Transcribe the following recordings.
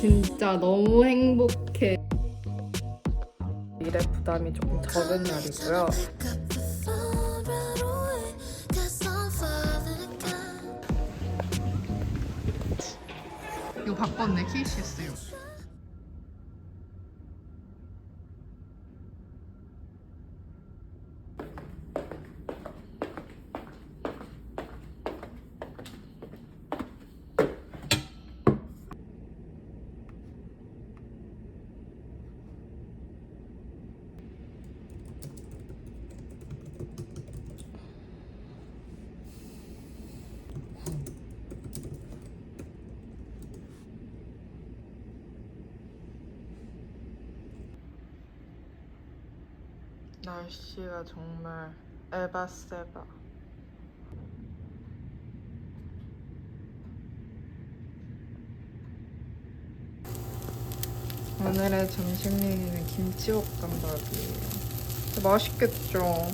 진짜 너무 행복해. 일에 부담이 조금 적은 날이고요. 이거 바꿨네 KCS요. 날씨가 정말 에바세바. 오늘의 점심 메뉴는 김치볶음밥이에요. 맛있겠죠?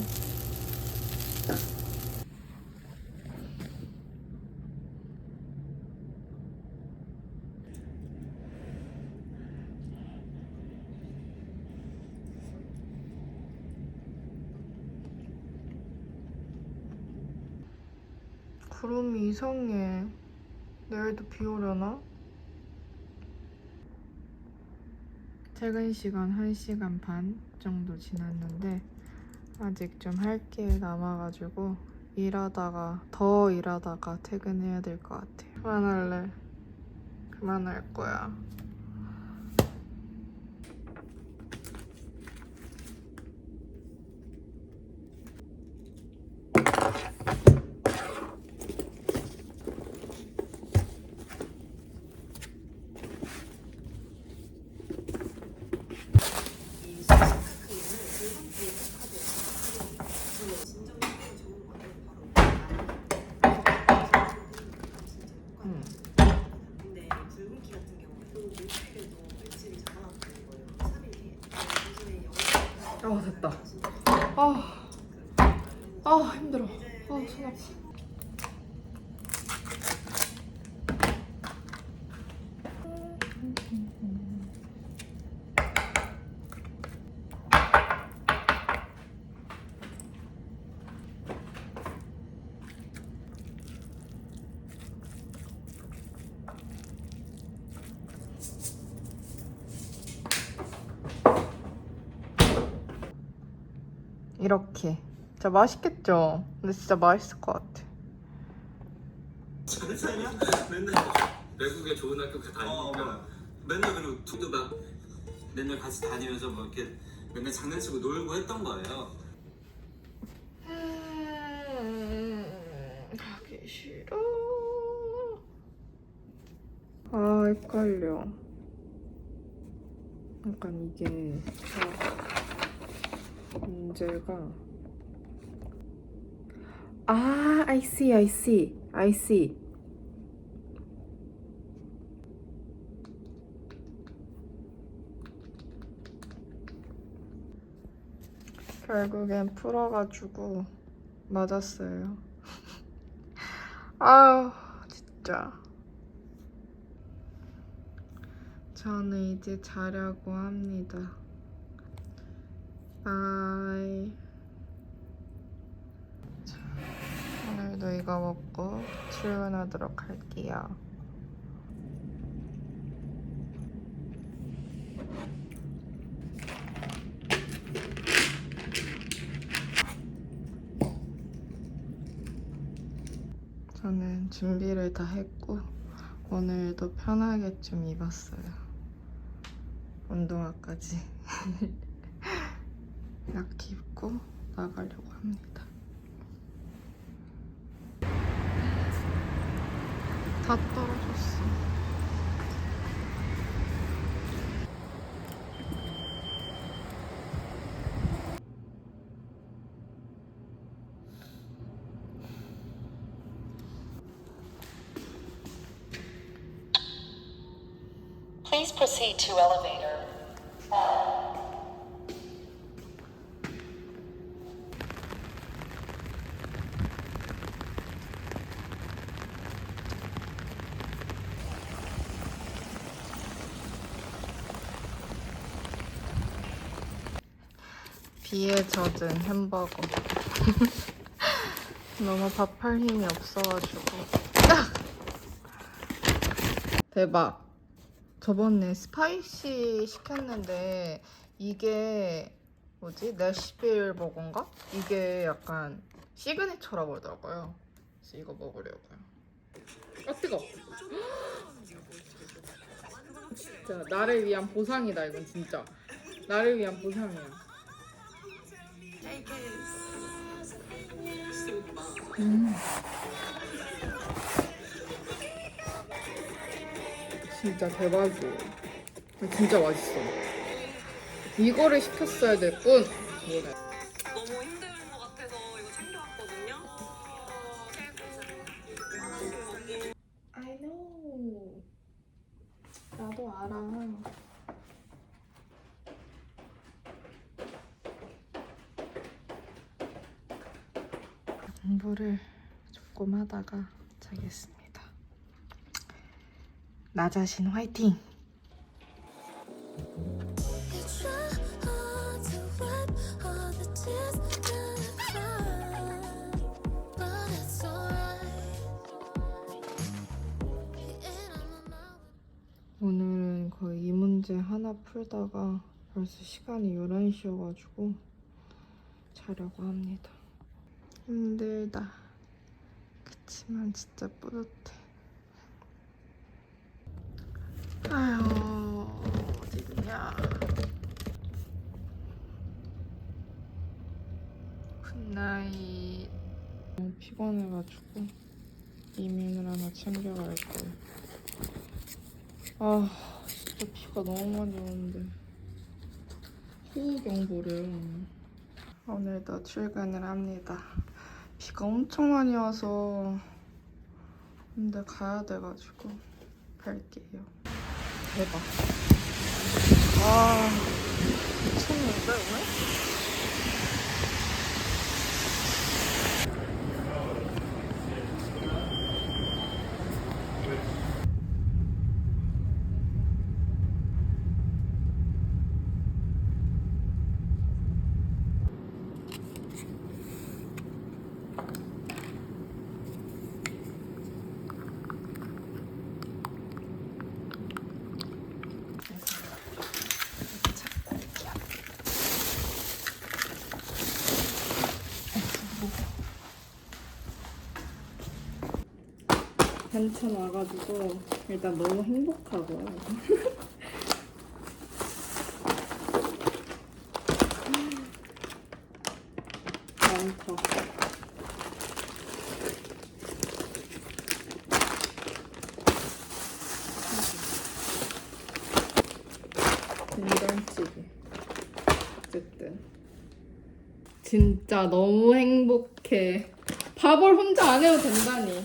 이 이상해. 내일도 비 오려나? 퇴근 시간 1시간 반 정도 지났는데 아직 좀 할 게 남아가지고 일하다가 더 일하다가 퇴근해야 될 것 같아. 그만할래. 그만할 거야. 음. 근데 붉은기 같은 경우에 또 일주일에도 며칠이 잡아놨다는 거예요. 3일이. 요즘에 영상 아 됐다. 아, 아 힘들어. 아 손 아파. 이렇게. 진짜 맛있겠죠? 근데 진짜 맛있을 것 같아. 맨날 외국에 좋은 학교 가 어, 다니니까 어. 맨날 그리고 투도 막 맨날 같이 다니면서 뭐 이렇게 맨날 장난치고 놀고 했던 거예요. 음, 하기 싫어. 아, 헷갈려. 약간 이게 아, 문제가 아, I see, I see, I see. 결국엔 풀어가지고 맞았어요. 아유, 진짜. 저는 이제 자려고 합니다. 바이. 자, 오늘도 이거 먹고 출근하도록 할게요. 저는 준비를 다 했고 오늘도 편하게 좀 입었어요. 운동화까지 이렇게 입고 나가려고 합니다. 다 떨어졌어. Please proceed to elevator. 비에 젖은 햄버거. 너무 밥할 힘이 없어가지고. 대박. 저번에 스파이시 시켰는데 이게 뭐지? 내시빌 버거인가? 이게 약간 시그니처라고 그러더라고요. 그래서 이거 먹으려고요. 아 뜨거. 진짜 나를 위한 보상이다 이건 진짜. 나를 위한 보상이야. 음. 진짜 대박이에요. 진짜 맛있어. 이거를 시켰어야 될 뿐. 하다가 자겠습니다. 나 자신 화이팅! 오늘은 거의 이 문제 하나 풀다가 벌써 시간이 11시여가지고 자려고 합니다. 힘들다. 그치만 진짜 뿌듯해. 아유, 어디냐. 굿나잇. 너무 피곤해가지고 이민을 하나 챙겨갈 거예요. 아, 진짜 비가 너무 많이 오는데. 호우경보를. 오늘도 출근을 합니다. 비가 엄청 많이 와서 근데 가야 돼가지고 갈게요. 대박. 아, 미쳤는데 오늘? 반찬 와가지고 일단 너무 행복하고요. 많다. 된장찌개. 어쨌든 진짜 너무 행복해. 밥을 혼자 안 해도 된다니.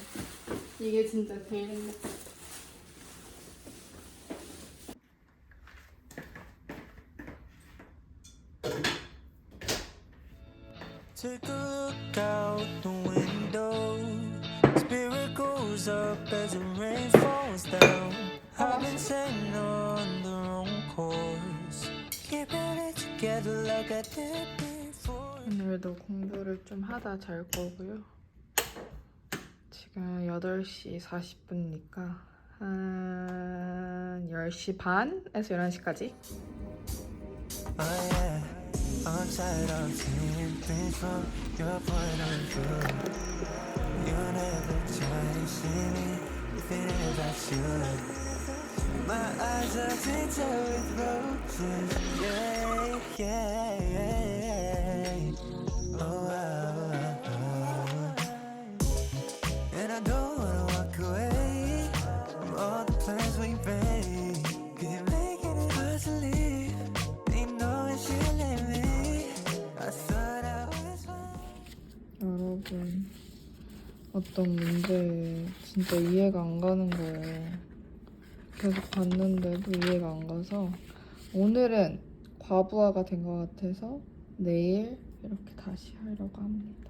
이게 진짜 제일 행복해. Take a look out the window. Spirit goes up as the rain falls down. I've been sailing on the wrong course. Keeping it together like I did before. 오늘도 공부를 좀 하다 잘 거고요. 지금 8시 40분이니까 한 10시 반에서 11시까지 Oh yeah, I'm tired of seeing things from your point of view. You never try to see me, even if I should. My eyes are tinted with roses, yeah, 어떤 문제 진짜 이해가 안 가는 거예요. 계속 봤는데도 이해가 안 가서 오늘은 과부하가 된 것 같아서 내일 이렇게 다시 하려고 합니다.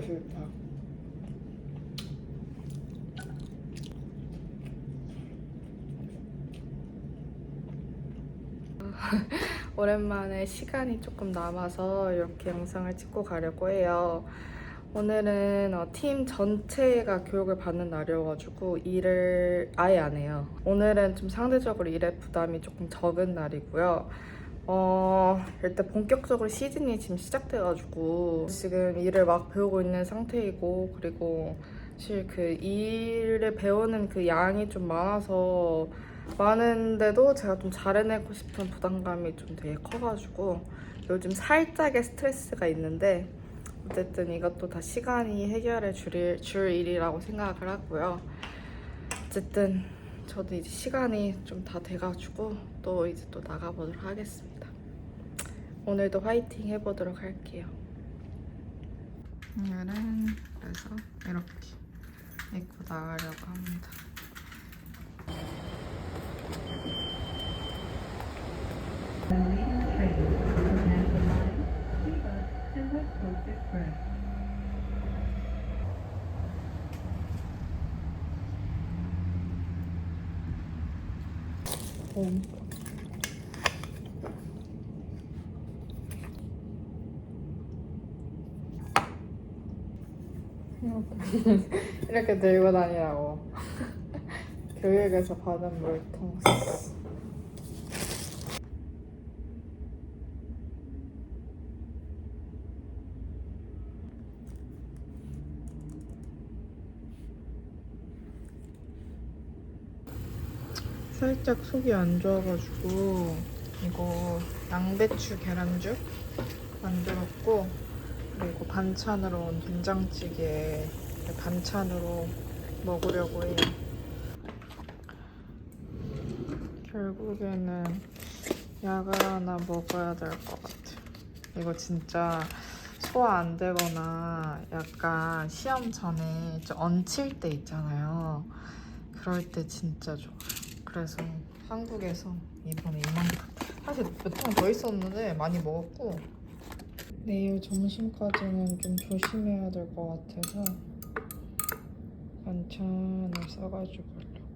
싫다. 오랜만에 시간이 조금 남아서 이렇게 영상을 찍고 가려고 해요. 오늘은 어, 팀 전체가 교육을 받는 날이어가지고 일을 아예 안 해요. 오늘은 좀 상대적으로 일의 부담이 조금 적은 날이고요. 어, 일단 본격적으로 시즌이 지금 시작돼가지고 지금 일을 막 배우고 있는 상태이고 그리고 사실 그 일을 배우는 그 양이 좀 많아서 많은데도 제가 좀 잘해내고 싶은 부담감이 좀 되게 커가지고 요즘 살짝의 스트레스가 있는데 어쨌든 이것도 다 시간이 해결해 줄, 줄 일이라고 생각을 하고요. 어쨌든 저도 이제 시간이 좀 다 돼가지고 또 이제 또 나가보도록 하겠습니다. 오늘도 화이팅 해보도록 할게요. 오늘은 그래서 이렇게 입고 나가려고 합니다. 봄. 이렇게, 이렇게 들고 다니라고. 교육에서 받은 물통. 살짝 속이 안 좋아가지고 이거 양배추 계란죽 만들었고 그리고 반찬으로 온 된장찌개 반찬으로 먹으려고 해요. 결국에는 약을 하나 먹어야 될 것 같아. 이거 진짜 소화 안 되거나 약간 시험 전에 좀 얹힐 때 있잖아요. 그럴 때 진짜 좋아요. 그래서 한국에서 이번에 이만큼 사실 몇통더 있었는데 많이 먹었고 내일 점심까지는 좀 조심해야 될 것 같아서 반찬을 싸가지고 가려고.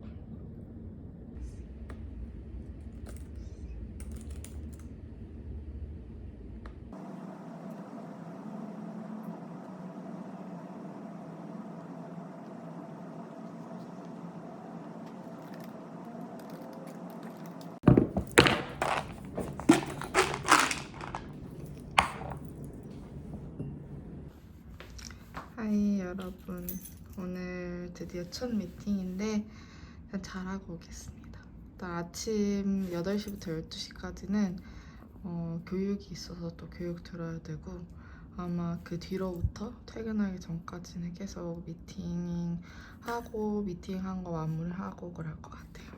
하이 여러분. 오늘 드디어 첫 미팅인데 잘하고 오겠습니다. 일단 아침 8시부터 12시까지는 어, 교육이 있어서 또 교육 들어야 되고 아마 그 뒤로부터 퇴근하기 전까지는 계속 미팅 하고 미팅한 거 마무리하고 그럴 것 같아요.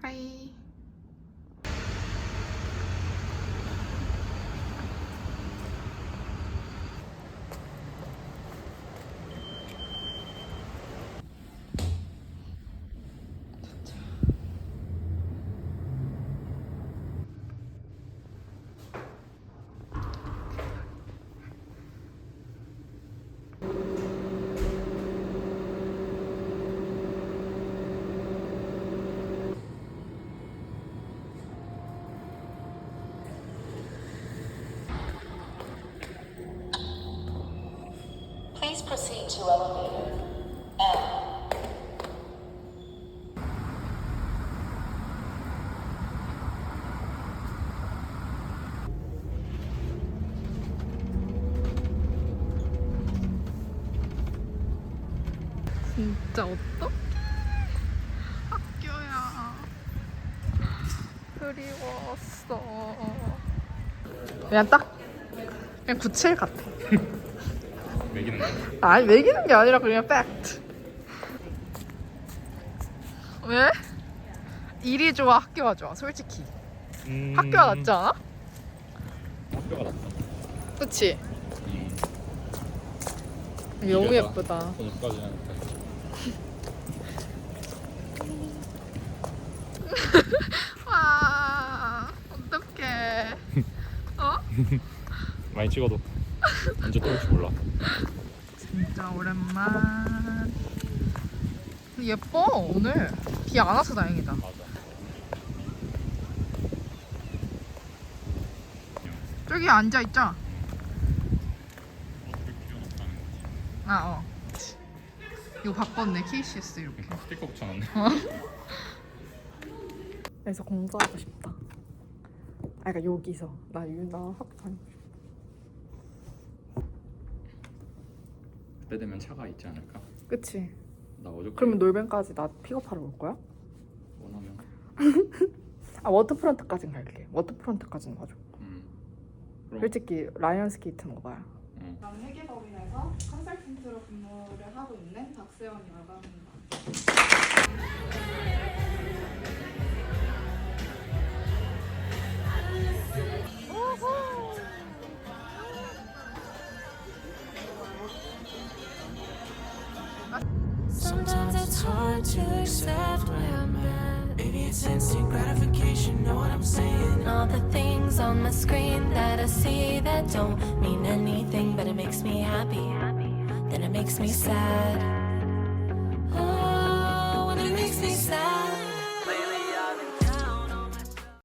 하이 proceed to elevator M. 진짜. 그냥 딱 그냥 97 같아. 매기는 거 아니 매기는 게 아니라 그냥 팩트. 왜? 일이 좋아 학교가 좋아 솔직히 음... 학교가 낫지 않아? 학교가 낫다 그치? 음. 너무 이려다. 예쁘다 오늘까지 와 어떡해 어? 많이 찍어도 언제 또 올지 몰라. 진짜 오랜만. 예뻐 오늘 비 안 와서 다행이다. 맞아. 저기 앉아 있자. 아 어. 이거 바꿨네 KCS 이렇게. 스티커 붙여놨네. 그래서 공부하고 싶다. 아 그러니까 여기서 나 유나 학교 다니고. 그때 되면 차가 있지 않을까? 그치? 나 어저께 그러면 놀뱅까지 나 픽업하러 올 거야? 원하면. 아 워터프론트까진 갈게. 워터프론트까지는 가줘. 음. 그럼. 솔직히 라이언 스케이트 먹어봐요. 응. 난 회계법인에서 컨설턴트로 근무를 하고 있는 박세원이 라고 합니다. Hard to accept where I'm at. Maybe it's instant gratification, know what I'm saying? All the things on my screen that I see that don't mean anything, but it makes me happy. Then it makes me sad.